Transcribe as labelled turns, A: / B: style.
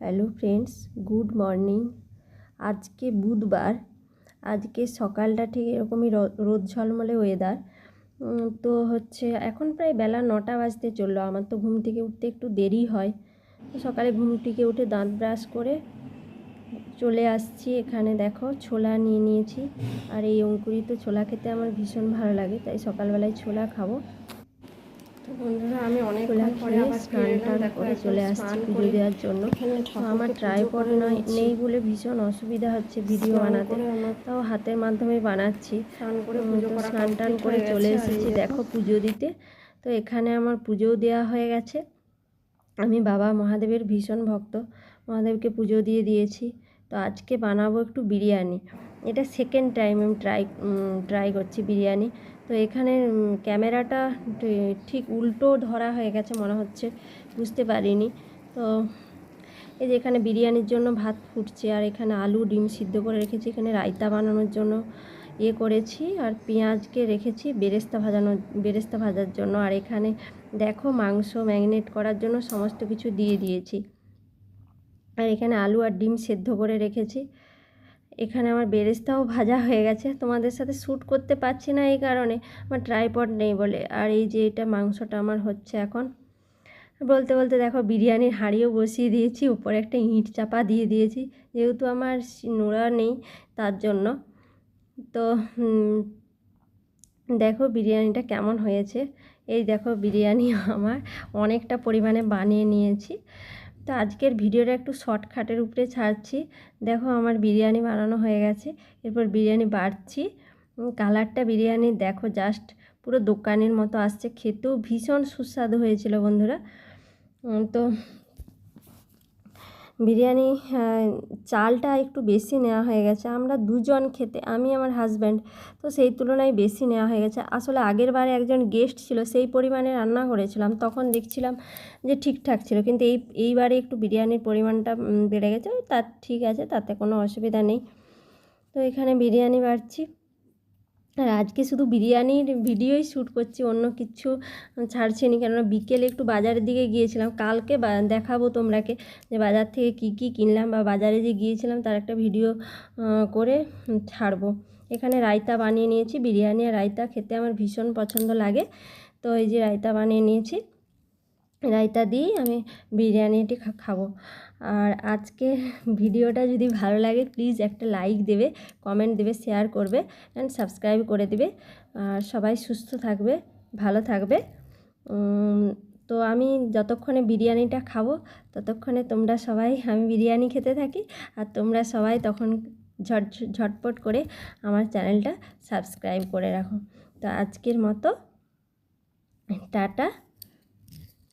A: Hello friends, good morning. আজকে বুধবার। আজকে সকালটা ঠিক এরকমই রোদ ঝলমলে ওয়েদার তো হচ্ছে এখন প্রায় বেলা নটা বাজতে চলল। আমার তো ঘুম থেকে উঠতে একটু দেরি হয়। তো সকালে ঘুম থেকে উঠে দাঁত ব্রাশ করে চলে আসছি। এখানে দেখো ছোলা নিয়ে নিয়েছি। আর এই অঙ্কুরিত ছোলা খেতে আমার ভীষণ ভালো লাগে, তাই সকালবেলায় ছোলা খাব।
B: বন্ধুরা আমি অনেক
A: ছোলা
B: পরে
A: স্নান টান করে চলে আসছি পুজো দেওয়ার জন্য। আমার ট্রাইপড নয় নেই বলে ভীষণ অসুবিধা হচ্ছে ভিডিও বানাতে। তাও হাতের মাধ্যমে বানাচ্ছি।
B: স্নান
A: টান করে চলে এসেছি দেখো। পুজো দিতে। তো এখানে আমার পুজোও দেওয়া হয়ে গেছে। আমি বাবা মহাদেবের ভীষণ ভক্ত। মহাদেবকে পুজো দিয়ে দিয়েছি। তো আজকে বানাবো একটু বিরিয়ানি। এটা সেকেন্ড টাইম আমি ট্রাই ট্রাই করছি বিরিয়ানি। তো এখানে ক্যামেরাটা ঠিক উল্টো ধরা হয়ে গেছে মনে হচ্ছে, বুঝতে পারিনি। তো এই যে এখানে বিরিয়ানির জন্য ভাত ফুটছে, আর এখানে আলু ডিম সিদ্ধ করে রেখেছি, এখানে রায়তা বানানোর জন্য ইয়ে করেছি, আর পেঁয়াজকে রেখেছি বেরেস্তা ভাজানোর, বেরেস্তা ভাজার জন্য। আর এখানে দেখো মাংস ম্যাগনেট করার জন্য সমস্ত কিছু দিয়ে দিয়েছি। আর এখানে আলু আর ডিম সেদ্ধ করে রেখেছি। এখানে আমার বেরেস্তাও ভাজা হয়ে গেছে। তোমাদের সাথে শ্যুট করতে পারছি না এই কারণে, আমার ট্রাইপড নেই বলে। আর এই যে এটা মাংসটা আমার হচ্ছে এখন, বলতে বলতে দেখো বিরিয়ানির হাঁড়িও বসিয়ে দিয়েছি, উপরে একটা ইঁট চাপা দিয়ে দিয়েছি। যেহেতু আমার নোড়া নেই তার জন্য। তো দেখো বিরিয়ানিটা কেমন হয়েছে। এই দেখো বিরিয়ানি আমার অনেকটা পরিমাণে বানিয়ে নিয়েছি। তো আজকের ভিডিওটা একটু শর্টকাটের উপরে ছাড়ছি। দেখো আমার বিরিয়ানি বানানো হয়ে গেছে, এরপর বিরিয়ানি বাড়ছি। কালারটা বিরিয়ানি দেখো জাস্ট পুরো দোকানের মতো আসছে, খেতেও ভীষণ সুস্বাদু হয়েছিল বন্ধুরা। তো বিরিয়ানি আহ, চালটা একটু বেশি নেওয়া হয়ে গেছে। আমরা দুজন খেতে আমি আমার হাজব্যান্ড তো সেই তুলনায় বেশি নেওয়া হয়ে গেছে। আসলে আগের বারে একজন গেস্ট ছিল সেই পরিমাণে রান্না করেছিলাম। তখন দেখছিলাম যে ঠিকঠাক ছিল কিন্তু এই এইবারে একটু বিরিয়ানির পরিমাণটা বেড়ে গেছে। তার ঠিক আছে তাতে কোনো অসুবিধা নেই। তো এখানে বিরিয়ানি বাড়ছি। আর আজকে শুধু বিরিয়ানির ভিডিওই শ্যুট করছি, অন্য কিছু ছাড়ছি নি কেননা বিকেলে একটু বাজারের দিকে গিয়েছিলাম। কালকে দেখাবো তোমরাকে যে বাজার থেকে কি কি কিনলাম বা বাজারে যে গিয়েছিলাম তার একটা ভিডিও করে ছাড়বো। এখানে রায়তা বানিয়ে নিয়েছি, বিরিয়ানি আর রায়তা খেতে আমার ভীষণ পছন্দ লাগে। তো এই যে রায়তা বানিয়ে নিয়েছি রায়তা দিয়েই আমি বিরিয়ানিটি খাব। আর আজকে ভিডিওটা যদি ভালো লাগে প্লিজ একটা লাইক দেবে কমেন্ট দেবে শেয়ার করবে অ্যান্ড সাবস্ক্রাইব করে দেবে। আর সবাই সুস্থ থাকবে, ভালো থাকবে। তো আমি যতক্ষণে বিরিয়ানিটা খাব, ততক্ষণে তোমরা সবাই, আমি বিরিয়ানি খেতে থাকি, আর তোমরা সবাই তখন ঝট, ঝটপট করে আমার চ্যানেলটা সাবস্ক্রাইব করে রাখো। তো আজকের মতো, টাটা।